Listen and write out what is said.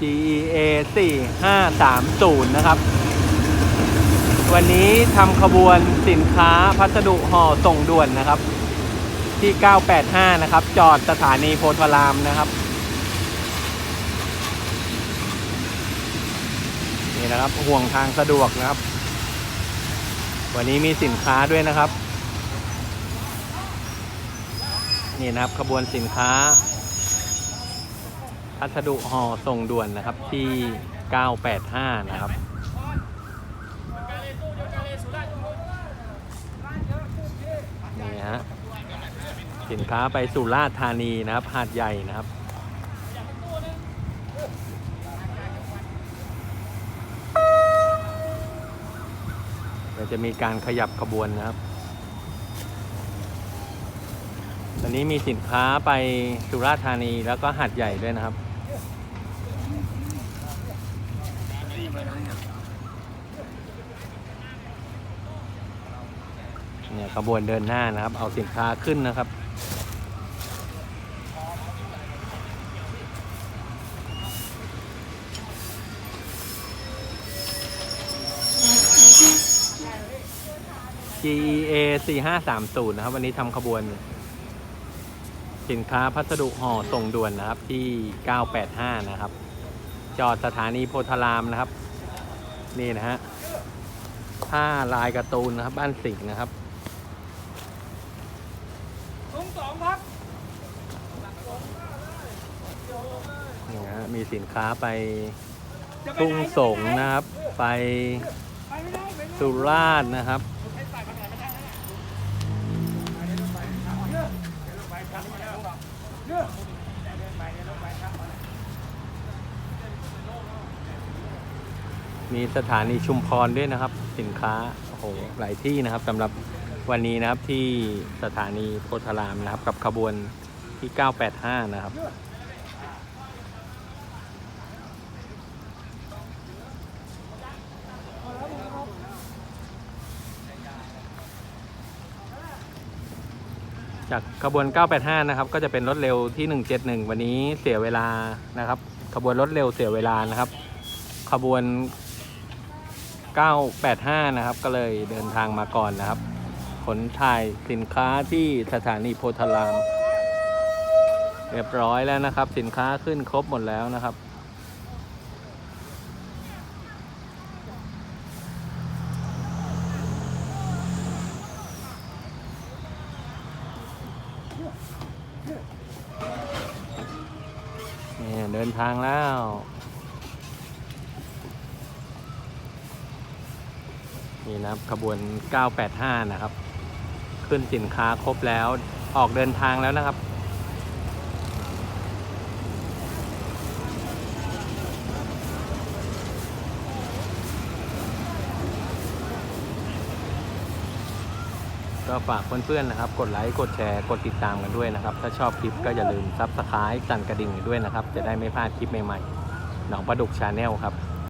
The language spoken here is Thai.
GEA 4530 นะครับ วันนี้ทำขบวนสินค้าพัสดุห่อส่งด่วนนะครับ ที่ 985 นะครับ จอดสถานีโพธารามนะครับ นี่นะครับห่วงทางสะดวกนะครับ วันนี้มีสินค้าด้วยนะครับ นี่นะครับขบวนสินค้า พัสดุห่อส่งด่วนนะครับที่ 985 นะครับ นี่ฮะ สินค้าไปสุราษฎร์ธานีนะครับ หาดใหญ่นะครับเดี๋ยวจะมีการขยับขบวนนะครับตอนนี้มีสินค้าไปสุราษฎร์ธานีแล้วก็หาดใหญ่ด้วยนะครับ เนี่ยขบวนเดินหน้านะครับ เอาสินค้าขึ้นนะครับ GEA 4530นะครับ วันนี้ทำขบวน สินค้าพัสดุห่อส่งด่วนนะครับที่985นะครับ จอดสถานีโพธารามนะครับ นี่นะฮะผ้าลายการ์ตูนนะครับ บ้านสิงห์นะครับลุงสองครับนี่ฮะมีสินค้าไปจะไปทุ่งไหนสงนะครับ ไปไปไม่ได้ไปไม่ได้สุราษฎร์นะครับ มีสถานีชุมพรด้วยนะครับ สินค้าโอ้โหหลายที่นะครับสำหรับวันนี้นะครับที่สถานีโพธารามนะครับ กับขบวนที่ 985 นะครับจากขบวน 985 นะครับ ก็จะเป็นรถเร็วที่ 171 วันนี้เสียเวลานะครับ ขบวนรถเร็วเสียเวลานะครับ ขบวน 985 นะครับ ก็เลยเดินทางมาก่อนนะครับ ขนถ่ายสินค้าที่สถานีโพธาราม เรียบร้อยแล้วนะครับ สินค้าขึ้นครบหมดแล้วนะครับนี่เดินทางแล้ว นี่นะครับขบวน 985 นะครับ ขึ้นสินค้าครบแล้วออกเดินทางแล้วนะครับ ก็ฝากเพื่อนๆนะครับ กดไลค์ กดแชร์ กดติดตามกันด้วยนะครับ ถ้าชอบคลิปก็อย่าลืมซับสไครต์สั่นกระดิ่งด้วยนะครับ จะได้ไม่พลาดคลิปใหม่ๆ หนองประดุกชาแนลครับ